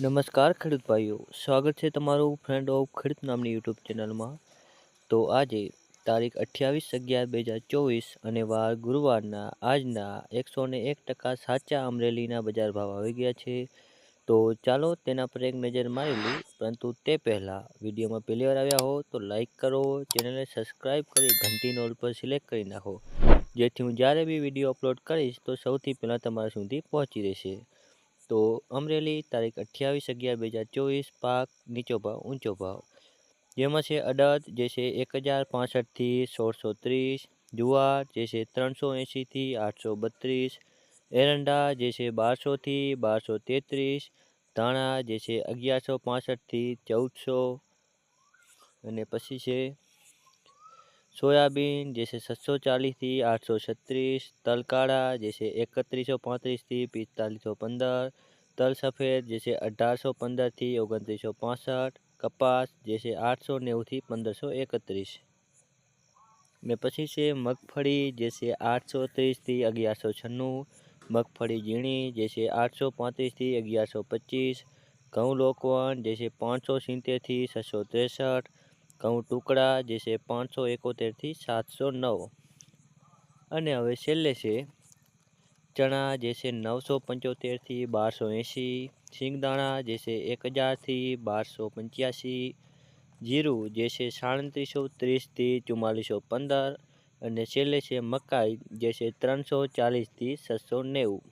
નમસ્કાર ખેડૂત ભાઈઓ, સ્વાગત છે તમારું ફ્રેન્ડ ઓફ ખેડૂત નામની યુટ્યુબ ચેનલમાં તો આજે તારીખ અઠ્યાવીસ અગિયાર બે હજાર ચોવીસ અને વાર ગુરુવારના આજના એકસો ને એક ટકા સાચા અમરેલીના બજાર ભાવ આવી ગયા છે. તો ચાલો તેના પર એક નજર મારી લઈ પરંતુ તે પહેલાં વિડીયોમાં પહેલી વાર આવ્યા હો તો લાઇક કરો, ચેનલને સબસ્ક્રાઈબ કરી, ઘંટી નોટ પર સિલેક્ટ કરી નાખો. જેથી હું જ્યારે બી વીડિયો અપલોડ કરીશ તો સૌથી પહેલાં તમારા સુધી પહોંચી રહેશે. તો અમરેલી તારીખ અઠ્યાવીસ અગિયાર બે હજાર ચોવીસ, પાક નીચો ભાવ, ઊંચો ભાવ. જેમાં છે અડદ, જે છે એક હજાર પાસઠથી સોળસો ત્રીસ. જુવાર, જે છે ત્રણસો એંશીથી આઠસો બત્રીસ. એરંડા, જે છે બારસોથી બારસો તેત્રીસ. ધાણા, જે છે અગિયારસો પાસઠથી ચૌદસો. અને પછી છે સોયાબીન જે છે છસો ચાલીસથી આઠસો છત્રીસ તલકાળા જે છે એકત્રીસો પાંત્રીસથી પિસ્તાલીસો પંદર તલ સફેદ જે છે અઢારસો પંદરથી ઓગણત્રીસો પાસઠ કપાસ જે છે આઠસો નેવુંથી પંદરસો એકત્રીસ ને પછી છે મગફળી જે છે આઠસો ત્રીસથી અગિયારસો છન્નું મગફળી ઝીણી જે છે આઠસો પાંત્રીસથી અગિયારસો પચીસ ઘઉં લોકવણ જે છે પાંચસો સિત્તેરથી છસો ત્રેસઠ ઘઉં ટુકડા જે છે પાંચસો એકોતેરથી સાતસો નવ. અને હવે છેલ્લે છે ચણા જે છે નવસો પંચોતેરથી બારસો એંશી સિંગદાણા જે છે એક હજારથી બારસો પંચ્યાસી, જીરું જે છે સાડત્રીસો ત્રીસથી ચુમ્માલીસો પંદર, અને છેલ્લે છે મકાઈ જે છે ત્રણસો ચાલીસથી છસો નેવું.